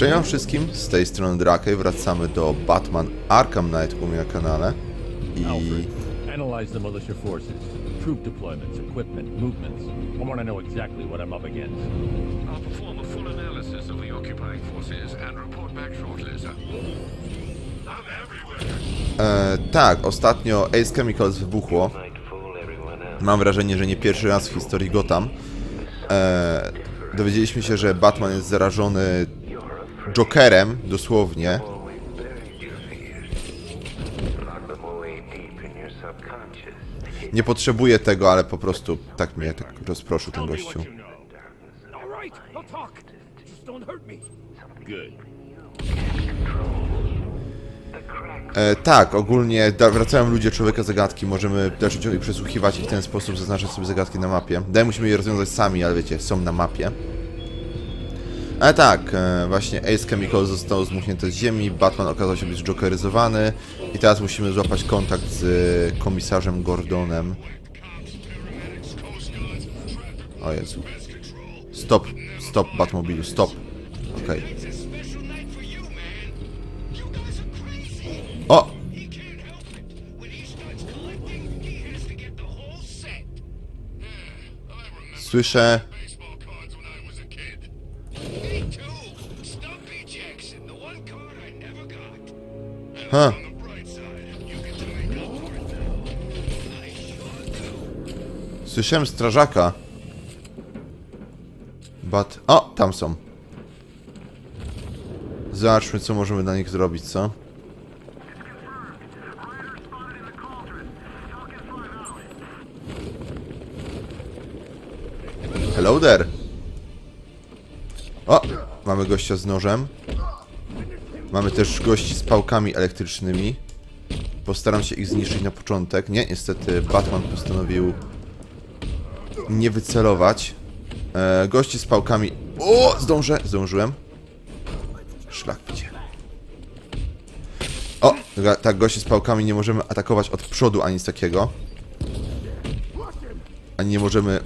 Cześć wam wszystkim, z tej strony Drakej, wracamy do Batman Arkham Knight u mnie na kanale i Alfred, analyze the militia forces, troop deployments, equipment, movements. I want to know exactly what I'm up against. I'll perform a full analysis of the occupying forces and report back shortly, sir. I'm everywhere. e, tak, ostatnio Ace Chemicals wybuchło. Mam wrażenie, że nie pierwszy raz w historii Gotham. E, dowiedzieliśmy się, że Batman jest zarażony Jokerem, dosłownie. Nie potrzebuję tego, ale po prostu tak mnie tak rozproszył ten gościu. E, tak, ogólnie wracają ludzie człowieka zagadki, możemy ciągu ich przesłuchiwać i w ten sposób zaznaczać sobie zagadki na mapie. Dalej musimy je rozwiązać sami, ale wiecie, są na mapie. Ale tak, e, właśnie Ace Chemical został zmuchnięty z ziemi, Batman okazał się być jokeryzowany i teraz musimy złapać kontakt z e, komisarzem Gordonem. O Jezu. Stop, stop Batmobilu, stop. Okej. O! Słyszę. Do. Słyszałem strażaka. But... O! Tam są. Zobaczmy, co możemy dla nich zrobić, co? Hello there! O! Mamy gościa z nożem. Mamy też gości z pałkami elektrycznymi. Postaram się ich zniszczyć na początek. Nie, niestety Batman postanowił nie wycelować. E, gości z pałkami. O! Zdążę! Zdążyłem. Szlak gdzie. O! Tak, gości z pałkami nie możemy atakować od przodu ani nic takiego. Ani nie możemy...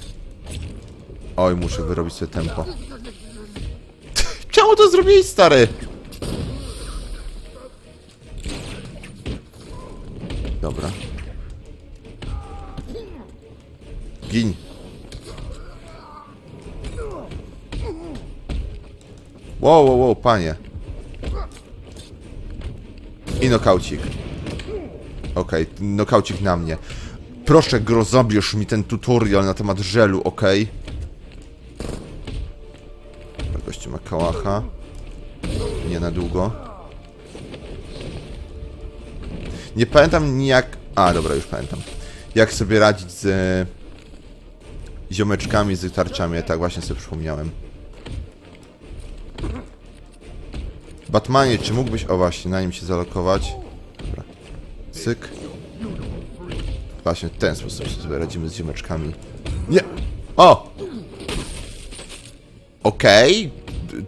Oj, muszę wyrobić sobie tempo. Czemu to zrobiłeś, stary? Gin. Wow, wow, wow, panie. I nokaucik. Okej, nokaucik na mnie. Proszę, gro, mi ten tutorial na temat żelu, okej? Dobra, Gościu ma kałacha. Nie na długo. Nie pamiętam jak... A, dobra, już pamiętam. Jak sobie radzić z e, ziomeczkami, z tarczami. Tak właśnie sobie przypomniałem. Batmanie, czy mógłbyś... O właśnie, na nim się zalokować. Dobra. Cyk. Właśnie, w ten sposób sobie radzimy z ziomeczkami. Nie! O! Okej. D-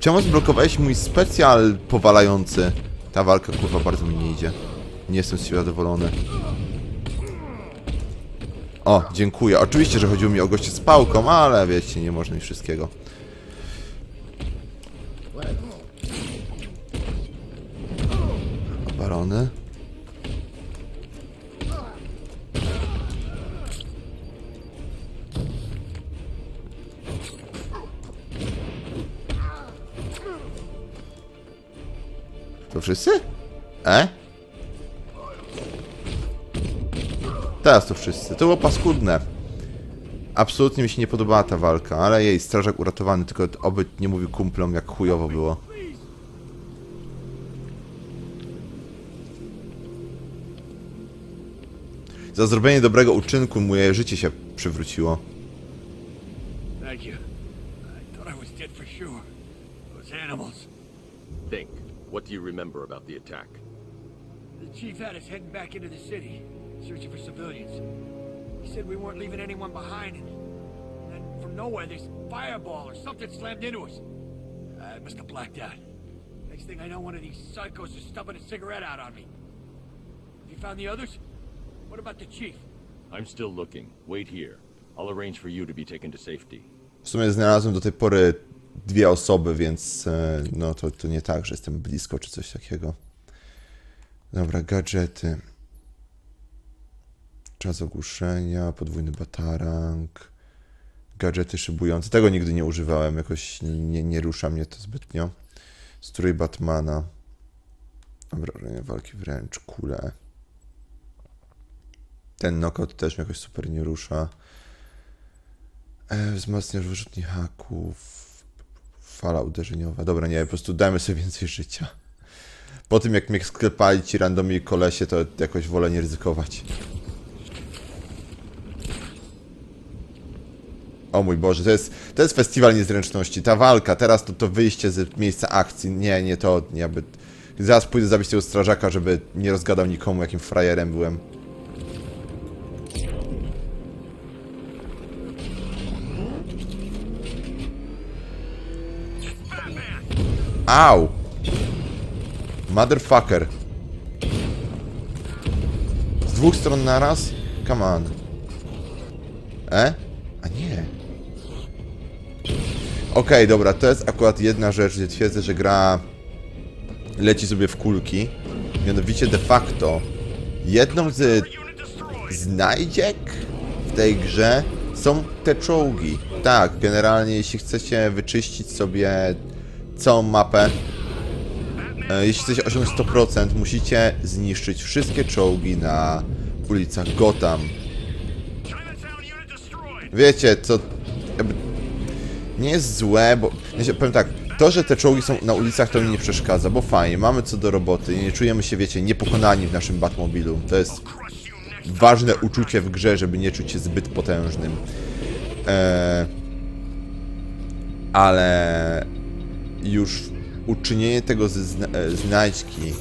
Czemu zblokowałeś mój specjal powalający? Ta walka, kurwa, bardzo mi nie idzie. Nie jestem z siebie zadowolony. O, dziękuję. Oczywiście, że chodziło mi o goście z pałką, ale wiecie, nie można mi wszystkiego. Barony. To wszyscy? E? Teraz to wszyscy. To było paskudne. Absolutnie mi się nie podobała ta walka, ale jej, strażak uratowany, tylko oby nie mówił kumplom, jak chujowo było. Za zrobienie dobrego uczynku moje życie się przywróciło. Thank you. I thought I was dead for sure. Those animals. Think. What do you remember about the attack? The chief had us heading back into the city, searching for civilians. He said we weren't leaving anyone behind, and then from nowhere, this fireball or something slammed into us. Uh, I must have blacked out. Next thing I know, one of these psychos is stubbing a cigarette out on me. Have you found the others? What about the chief? I'm still looking. Wait here. I'll arrange for you to be taken to safety. W sumie znalazłem do tej pory dwie osoby, więc no to, to nie tak, że jestem blisko czy coś takiego. Dobra, gadżety. Czas ogłuszenia, podwójny batarang, gadżety szybujące. Tego nigdy nie używałem, jakoś nie, nie rusza mnie to zbytnio. Strój Batmana. Obrażenia walki wręcz, kule. Ten knockout też jakoś super nie rusza. E, wzmacniasz wyrzutni haków. Fala uderzeniowa. Dobra, nie, po prostu dajmy sobie więcej życia. Po tym jak mnie sklepali ci randomi kolesie, to jakoś wolę nie ryzykować. O mój Boże, to jest, to jest festiwal niezręczności. Ta walka, teraz to, to wyjście z miejsca akcji. Nie, nie to, nie, by... Zaraz pójdę zabić tego strażaka, żeby nie rozgadał nikomu, jakim frajerem byłem. Au! Motherfucker. Z dwóch stron naraz? Come on. E? Okej, dobra, to jest akurat jedna rzecz, gdzie twierdzę, że gra leci sobie w kulki. Mianowicie de facto jedną z znajdziek w tej grze są te czołgi. Tak, generalnie jeśli chcecie wyczyścić sobie całą mapę, e, jeśli chcecie osiągnąć 100%, musicie zniszczyć wszystkie czołgi na ulicach Gotham. Wiecie, co nie jest złe, bo powiem tak, to, że te czołgi są na ulicach, to mi nie przeszkadza, bo fajnie, mamy co do roboty i nie czujemy się, wiecie, niepokonani w naszym Batmobilu. To jest ważne uczucie w grze, żeby nie czuć się zbyt potężnym. Eee, ale już uczynienie tego ze zna e, znajdźki,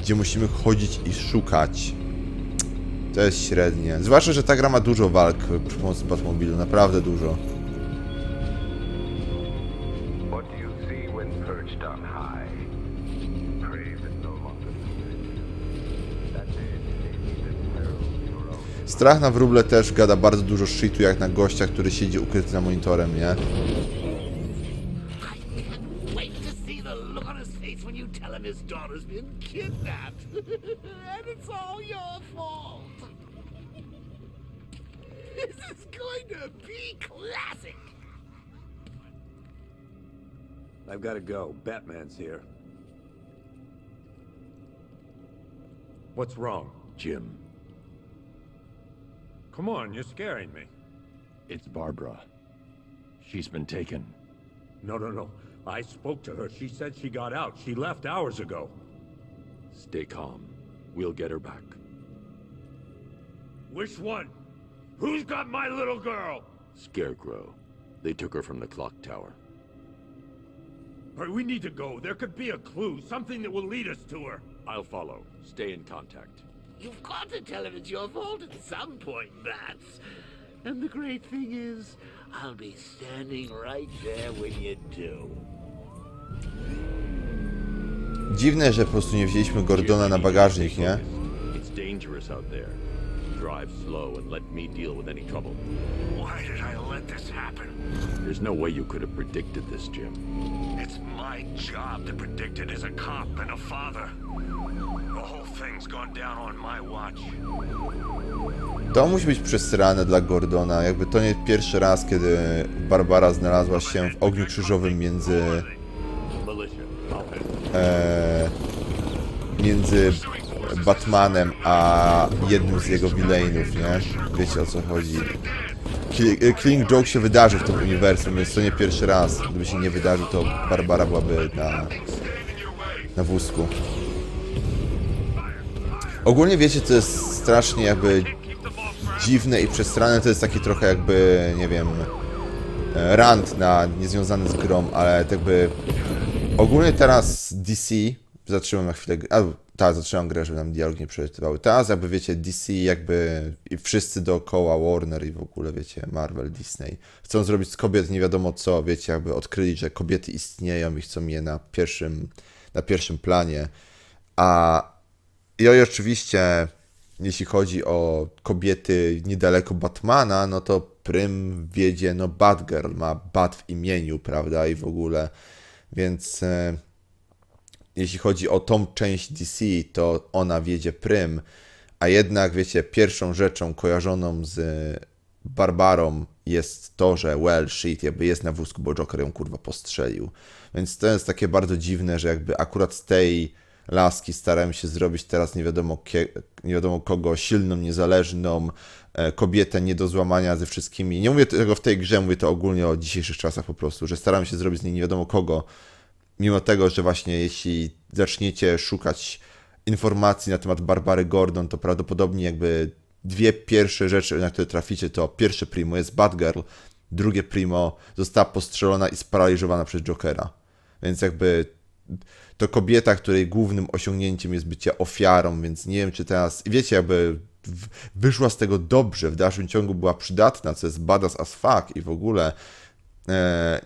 gdzie musimy chodzić i szukać, to jest średnie. Zwłaszcza, że ta gra ma dużo walk przy pomocy Batmobilu, naprawdę dużo. Strach na wróble też gada bardzo dużo shitu, jak na gościa, który siedzi ukryty za monitorem, nie? I've got to go. Batman's here. What's wrong? Jim, Come on, you're scaring me. It's Barbara. She's been taken. No, no, no. I spoke to her. She said she got out. She left hours ago. stay calm. We'll get her back. Which one? Who's got my little girl? Scarecrow. They took her from the clock tower. All right, we need to go. There could be a clue, something that will lead us to her. I'll follow. Stay in contact. You've got to tell him it's your fault at some point, Bats. And the great thing is, I'll be standing right there when you do. Dziwne, że po prostu nie wzięliśmy Gordona na bagażnik, nie? It's dangerous out there. Drive slow and let me deal with any trouble. Why did I let this happen? There's no way you could have predicted this, Jim. It's my job to predict it as a cop and a father. The whole thing's gone down on my watch. To musi być przesrane dla Gordona, jakby to nie pierwszy raz, kiedy Barbara znalazła się w ogniu krzyżowym między e, między Batmanem a jednym z jego villainów, nie? Wiecie o co chodzi. E, Killing Joke się wydarzy w tym uniwersum, więc to nie pierwszy raz. Gdyby się nie wydarzył, to Barbara byłaby na, na wózku. Ogólnie wiecie, co jest strasznie jakby dziwne i przestrane, to jest taki trochę jakby, nie wiem, e, rant na niezwiązany z grą, ale jakby ogólnie teraz DC, zatrzymam na chwilę, tak, zatrzymam grę, żeby nam dialog nie przeczytywały. Teraz jakby wiecie, DC jakby i wszyscy dookoła, Warner i w ogóle wiecie, Marvel, Disney, chcą zrobić z kobiet nie wiadomo co, wiecie, jakby odkryli, że kobiety istnieją i chcą je na pierwszym, na pierwszym planie, a i oczywiście, jeśli chodzi o kobiety niedaleko Batmana, no to Prym wiedzie, no Batgirl ma Bat w imieniu, prawda, i w ogóle, więc e, jeśli chodzi o tą część DC, to ona wiedzie Prym, a jednak, wiecie, pierwszą rzeczą kojarzoną z Barbarą jest to, że well, shit, jakby jest na wózku, bo Joker ją kurwa postrzelił. Więc to jest takie bardzo dziwne, że jakby akurat z tej laski starałem się zrobić teraz nie wiadomo, nie wiadomo kogo, silną, niezależną e, kobietę nie do złamania ze wszystkimi. Nie mówię tego w tej grze, mówię to ogólnie o dzisiejszych czasach po prostu, że staram się zrobić z niej nie wiadomo kogo, mimo tego, że właśnie jeśli zaczniecie szukać informacji na temat Barbary Gordon, to prawdopodobnie jakby dwie pierwsze rzeczy, na które traficie, to pierwsze primo jest Batgirl, drugie primo została postrzelona i sparaliżowana przez Jokera. Więc jakby to kobieta, której głównym osiągnięciem jest bycie ofiarą, więc nie wiem, czy teraz, wiecie, jakby wyszła z tego dobrze, w dalszym ciągu była przydatna, co jest badass as fuck i w ogóle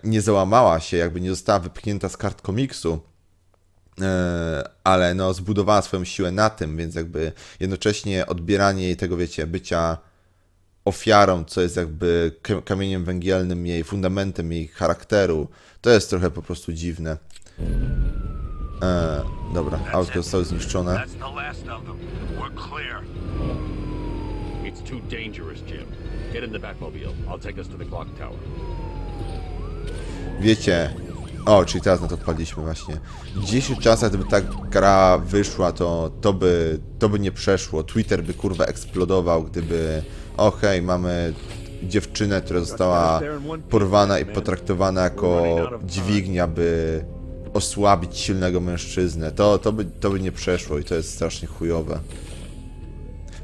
nie załamała się, jakby nie została wypchnięta z kart komiksu, e, ale no zbudowała swoją siłę na tym, więc jakby jednocześnie odbieranie jej tego, wiecie, bycia ofiarą, co jest jakby kamieniem węgielnym jej, fundamentem jej charakteru, to jest trochę po prostu dziwne. E, dobra, auto zostało zniszczone. It's too dangerous, Jim. Get in the Batmobile. I'll take us to the clock tower. Wiecie, o, czyli teraz na to odpaliśmy właśnie. W dzisiejszych czasach, gdyby ta gra wyszła, to, to, by, to by nie przeszło. Twitter by kurwa eksplodował, gdyby, o hej, mamy dziewczynę, która została porwana i potraktowana jako dźwignia, by osłabić silnego mężczyznę. To, to, by, to by nie przeszło i to jest strasznie chujowe.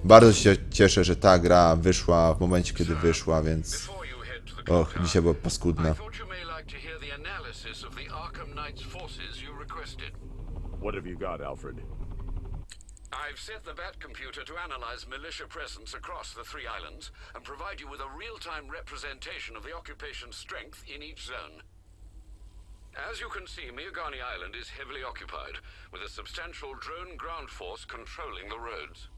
Bardzo się cieszę, że ta gra wyszła w momencie, kiedy wyszła, więc... Och, clock dzisiaj było tower, paskudne. I thought you may like to hear the analysis of the Arkham Knight's forces you requested. What have you got, Alfred? I've set the Bat computer to analyze militia presence across the three islands and provide you with a real-time representation of the occupation's strength in each zone. As you can see, Miagani Island is heavily occupied, with a substantial drone ground force controlling the roads.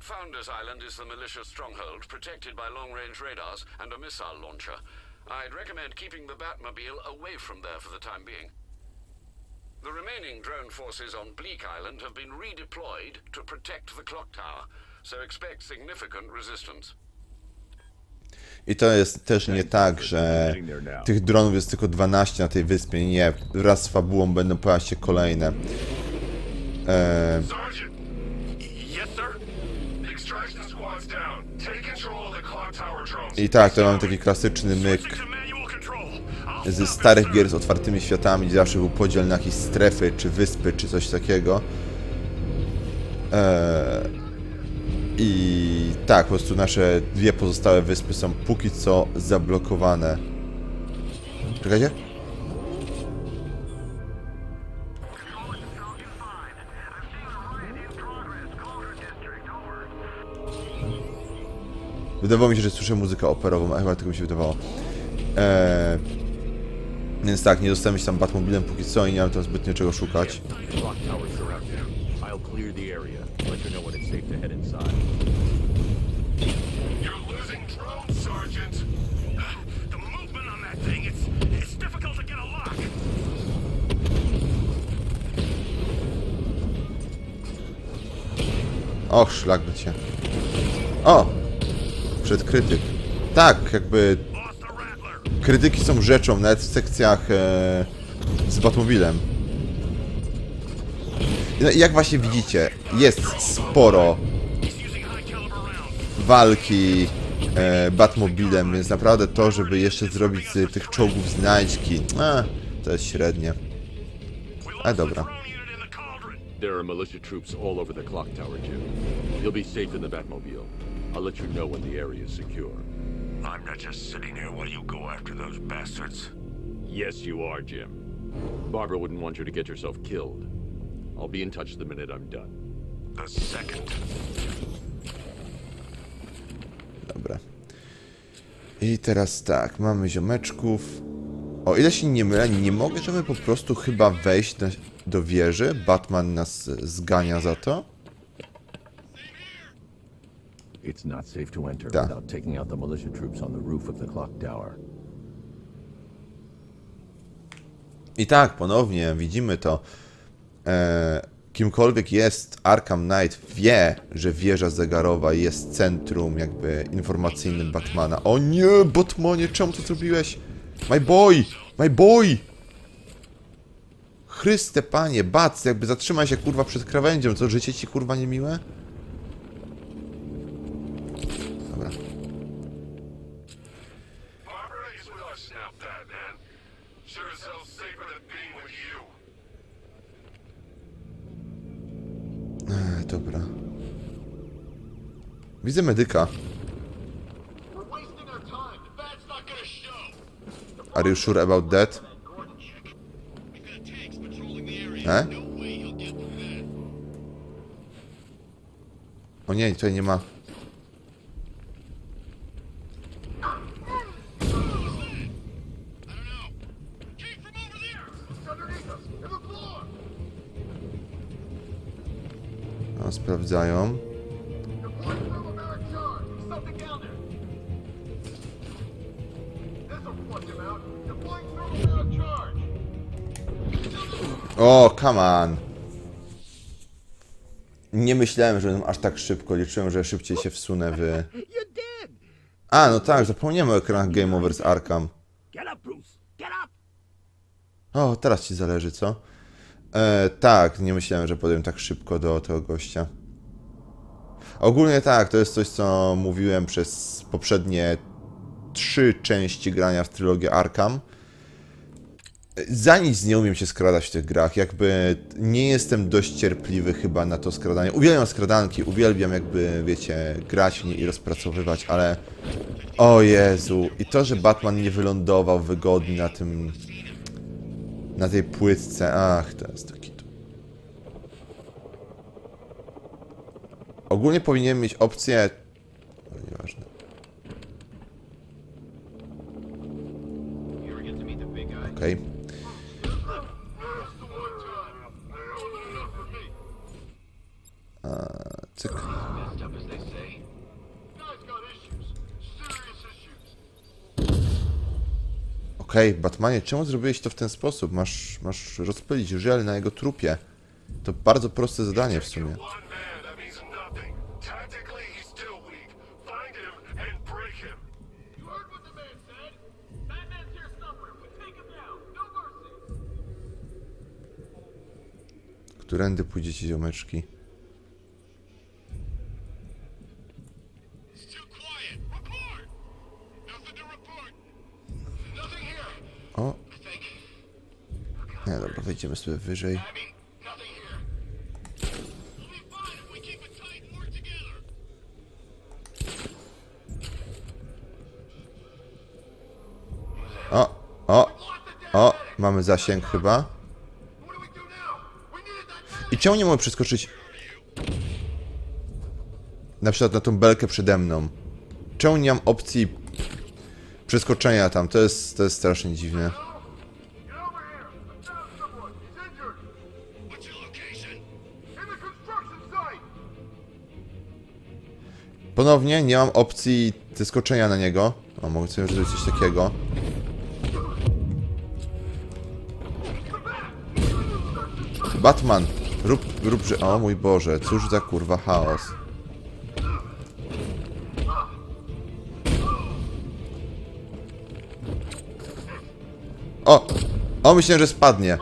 Founders Island is the militia stronghold, protected by long-range radars and a missile launcher. I'd recommend keeping the Batmobile away from there for the time being. The remaining drone forces on Bleak Island have been redeployed to protect the clock tower, so expect significant resistance. I to jest też nie tak, że tych dronów jest tylko 12 na tej wyspie. Nie, wraz z fabułą będą pojawiać się kolejne. E, I tak, to mamy taki klasyczny myk ze starych gier z otwartymi światami, gdzie zawsze był podział na jakieś strefy, czy wyspy, czy coś takiego. E, I tak, po prostu nasze dwie pozostałe wyspy są póki co zablokowane. Czekajcie. Wydawało mi się, że słyszę muzykę operową, a chyba tylko mi się wydawało. Eee, więc tak, nie dostałem się tam Batmobilem póki co i nie mam tam zbytnio czego szukać. Och, szlak by cię. O! Przed krytyk. Tak, jakby krytyki są rzeczą, nawet w sekcjach e, z Batmobilem. No i jak właśnie widzicie, jest sporo walki e, Batmobilem, więc naprawdę to, żeby jeszcze zrobić z tych czołgów znajdźki, a, to jest średnie. A the dobra. There are militia troops all over the clock tower, Jim. You'll be safe in the Batmobile. I'll let you know when the area is secure. I'm not just sitting here while you go after those bastards. Yes, you are, Jim. Barbara wouldn't want you to get yourself killed. I'll be in touch the minute I'm done. The second. Dobra. I teraz tak, mamy ziomeczków. O ile się nie mylę, nie możemy po prostu chyba wejść na, do wieży. Batman nas zgania za to. It's not safe to enter Da. without taking out the militia troops on the roof of the clock tower. I tak, ponownie widzimy to. E, kimkolwiek jest Arkham Knight, wie, że wieża zegarowa jest centrum jakby informacyjnym Batmana. O nie, Batmanie, czemu to zrobiłeś? My boy! My boy! Chryste panie, Bat, jakby zatrzymaj się kurwa przed krawędzią, co życie ci kurwa niemiłe? Dobra. Dobra. Widzę medyka. Are you sure about that? E? O nie, tutaj nie ma. A, sprawdzają. O, come on. Nie myślałem, że będą aż tak szybko. Liczyłem, że szybciej się wsunę w... A, no tak, zapomniałem o ekranach Game Over z Arkham. O, teraz ci zależy, co? E, tak, nie myślałem, że podejdę tak szybko do tego gościa. Ogólnie tak, to jest coś, co mówiłem przez poprzednie trzy części grania w trylogię Arkham. Za nic nie umiem się skradać w tych grach, jakby nie jestem dość cierpliwy chyba na to skradanie. Uwielbiam skradanki, uwielbiam jakby, wiecie, grać w nie i rozpracowywać, ale... O Jezu, i to, że Batman nie wylądował wygodnie na tym na tej płytce. Ach, to jest taki tu. Ogólnie powinienem mieć opcję. Okej, Batmanie, czemu zrobiłeś to w ten sposób? Masz, masz rozpylić żel na jego trupie. To bardzo proste zadanie w sumie. One man, that and work together. O! O! O! Mamy zasięg chyba. I czemu nie mogę przeskoczyć? Na przykład na tą belkę przede mną. Czemu nie mam opcji przeskoczenia tam? To jest, to jest strasznie dziwne. Ponownie nie mam opcji zeskoczenia na niego. O, mogę sobie zrobić coś takiego. Batman, rób, rób, że... O mój Boże, cóż za kurwa chaos. O! O, myślałem, że spadnie.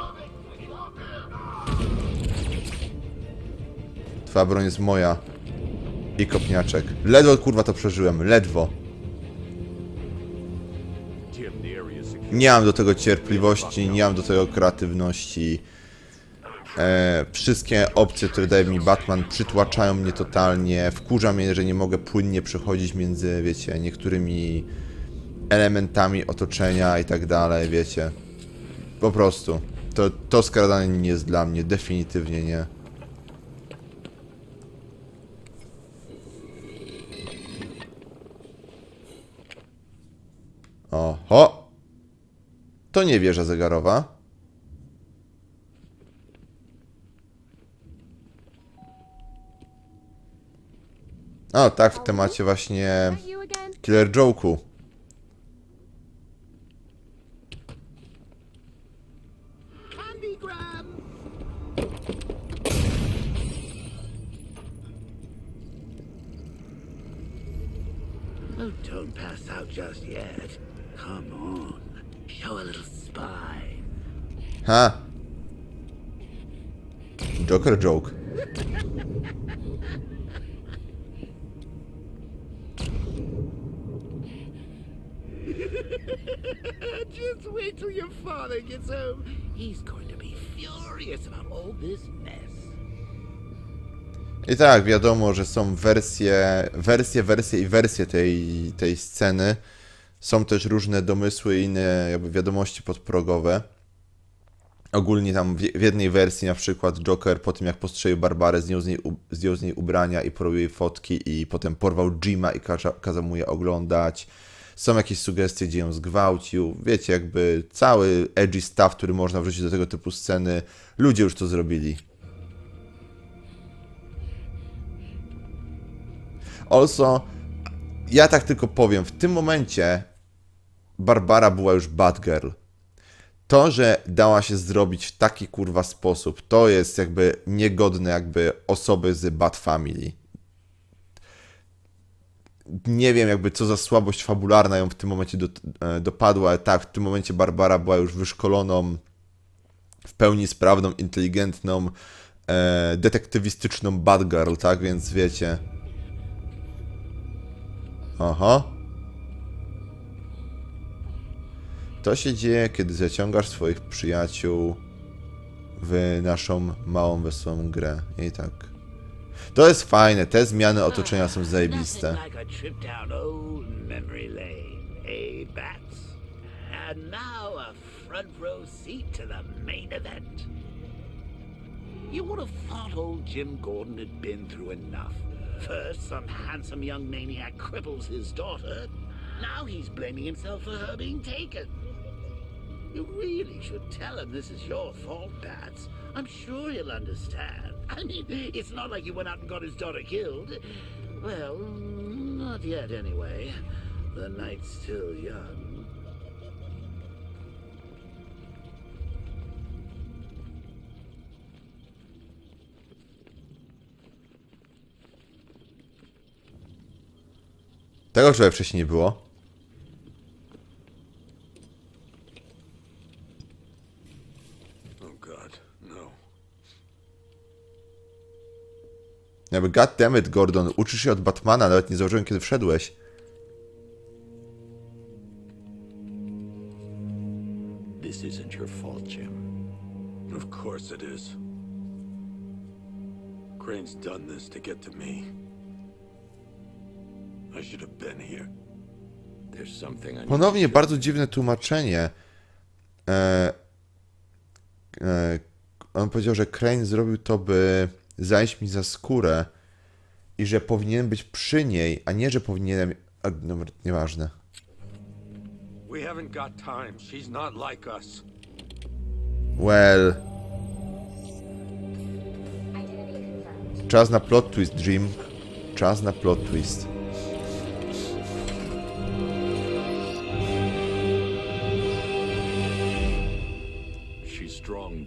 Twoja broń jest moja. I kopniaczek. Ledwo kurwa to przeżyłem, ledwo. Nie mam do tego cierpliwości, nie mam do tego kreatywności. E, wszystkie opcje, które daje mi Batman, przytłaczają mnie totalnie. Wkurza mnie, że nie mogę płynnie przechodzić między, wiecie, niektórymi elementami otoczenia i tak dalej, wiecie. Po prostu. To, to skradanie nie jest dla mnie, definitywnie nie. Oho! To nie wieża zegarowa. O, tak, w temacie właśnie? Killer Joke'u. Don't pass out just yet. Come on. Show a little spine. Ha! Joker Joke. Just wait till your father gets home. He's going to be furious about all this mess. I tak, wiadomo, że są wersje, wersje, wersje i wersje tej, tej sceny. Są też różne domysły inne jakby wiadomości podprogowe. Ogólnie tam w, jednej wersji na przykład Joker po tym jak postrzelił Barbarę zdjął z niej, zdjął z niej ubrania i porobił jej fotki i potem porwał Jima i kaza, kazał mu je oglądać. Są jakieś sugestie, gdzie ją zgwałcił. Wiecie, jakby cały edgy stuff, który można wrzucić do tego typu sceny. Ludzie już to zrobili. Also, ja tak tylko powiem, w tym momencie Barbara była już Batgirl. To, że dała się zrobić w taki kurwa sposób, to jest jakby niegodne jakby osoby z Bat Family. Nie wiem jakby co za słabość fabularna ją w tym momencie do, e, dopadła, ale tak, w tym momencie Barbara była już wyszkoloną, w pełni sprawną, inteligentną, e, detektywistyczną Batgirl, tak, więc wiecie... Aha. To się dzieje, kiedy zaciągasz swoich przyjaciół w naszą małą, wesołą grę. I tak. To jest fajne, te zmiany otoczenia są zajebiste. Eh. You would have thought old Jim Gordon had been through enough. First, some handsome young maniac cripples his daughter. Now he's blaming himself for her being taken. You really should tell him this is your fault, Bats. I'm sure he'll understand. I mean, it's not like you went out and got his daughter killed. Well, not yet, anyway. The night's still young. Tego człowieka wcześniej nie było. Oh god, no. Jakby goddammit, Gordon, uczysz się od Batmana, nawet nie zauważyłem kiedy wszedłeś. This isn't your fault, Jim. Of course it is. Crane's done this to get to me. Ponownie bardzo dziwne tłumaczenie. E, e, on powiedział, że Crane zrobił to, by zajść mi za skórę i że powinienem być przy niej, a nie, że powinienem... A, dobra, nieważne. We haven't got time. She's not like us. Well... Czas na plot twist, Dream. Czas na plot twist.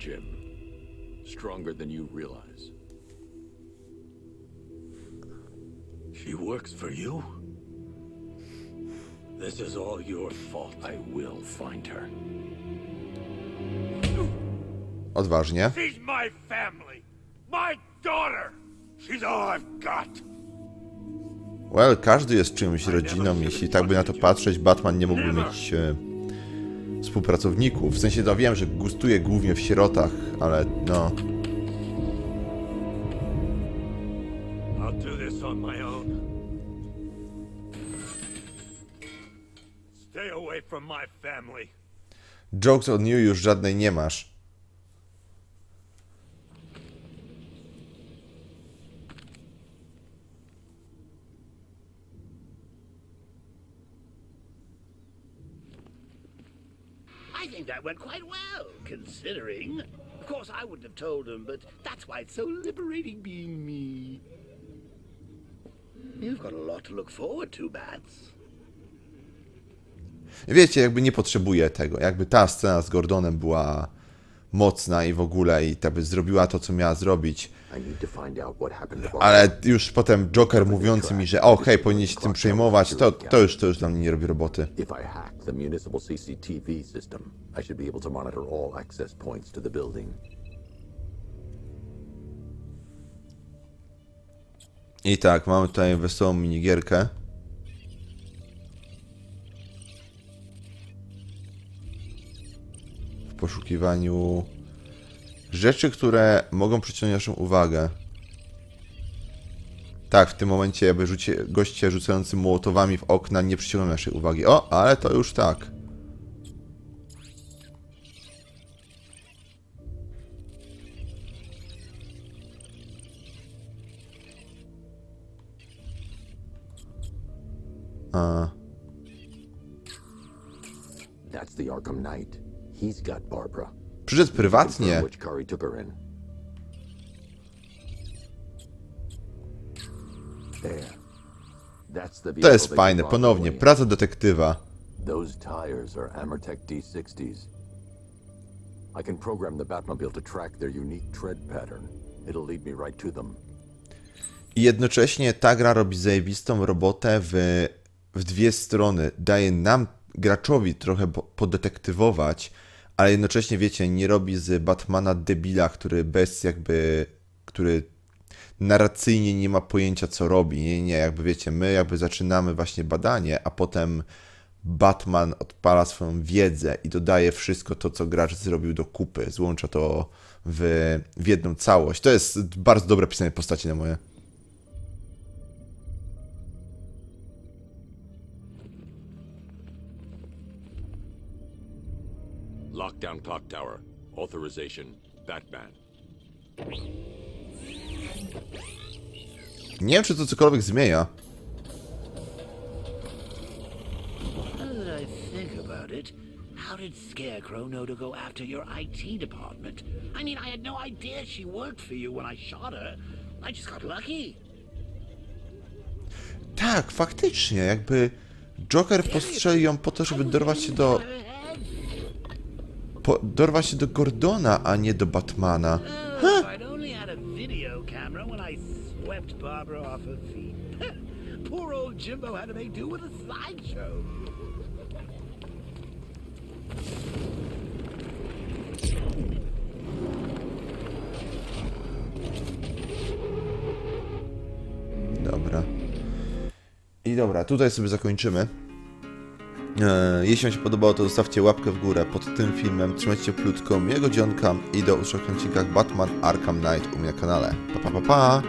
Jim. Stronger than you realize. She works for you? This is all your fault. I will find her. Odważnie. She's my family. My daughter. She's all I've got. Well, każdy jest czymś rodziną, jeśli tak by na to patrzeć, Batman nie mógłby mieć e, współpracowników. W sensie, to wiem, że gustuje głównie w sierotach, ale no... Jokes on you już żadnej nie masz. I think that went quite well, considering. Of course, I wouldn't have told but that's why it's so liberating being me. You've got a lot to look forward to, Bats. Wiecie, jakby nie potrzebuję tego. Jakby ta scena z Gordonem była mocna i w ogóle i tak by zrobiła to, co miała zrobić. Ale już potem Joker mówiący mi, że o, hej, powinien się tym przejmować, to, to, już, to już dla mnie nie robi roboty. I tak, mamy tutaj wesołą minigierkę. Poszukiwaniu rzeczy, które mogą przyciągnąć naszą uwagę. Tak, w tym momencie jakby rzucie, goście rzucający młotowami w okna nie przyciągną naszej uwagi. O, ale to już tak. A, That's the Arkham Knight. He's got Barbara. przyszedł prywatnie. Confirm which car he took her in. There. That's the To jest fajne, ponownie, praca detektywa. Those tires are Amertech D60s. I can program the Batmobile to track their unique tread pattern. It'll lead me right to them. I jednocześnie ta gra robi zajebistą robotę w, w dwie strony. Daje nam, graczowi, trochę po- podetektywować, ale jednocześnie, wiecie, nie robi z Batmana debila, który bez jakby, który narracyjnie nie ma pojęcia, co robi. Nie, nie, jakby wiecie, my jakby zaczynamy właśnie badanie, a potem Batman odpala swoją wiedzę i dodaje wszystko to, co gracz zrobił do kupy. Złącza to w, w jedną całość. To jest bardzo dobre pisanie postaci na moje. Lockdown clock tower. Authorization. Batman. Nie wiem, czy to cokolwiek zmienia. Now that I think about it, how did Scarecrow know to go after your IT department? I mean, I had no idea she worked for you when I shot her. I just got lucky. Tak, faktycznie, jakby Joker postrzelił ją po to, żeby dorwać się do... Po, dorwać się do Gordona, a nie do Batmana. Oh, if I'd only had a video camera when I swept Barbara off her feet. Poor old Jimbo had to make do with a slideshow. Dobra. I dobra, tutaj sobie zakończymy. E, jeśli Wam się podobało, to zostawcie łapkę w górę pod tym filmem. Trzymajcie plutką, miłego dzionka i do usłyszenia w odcinkach Batman Arkham Knight u mnie na kanale. Pa, pa, pa, pa!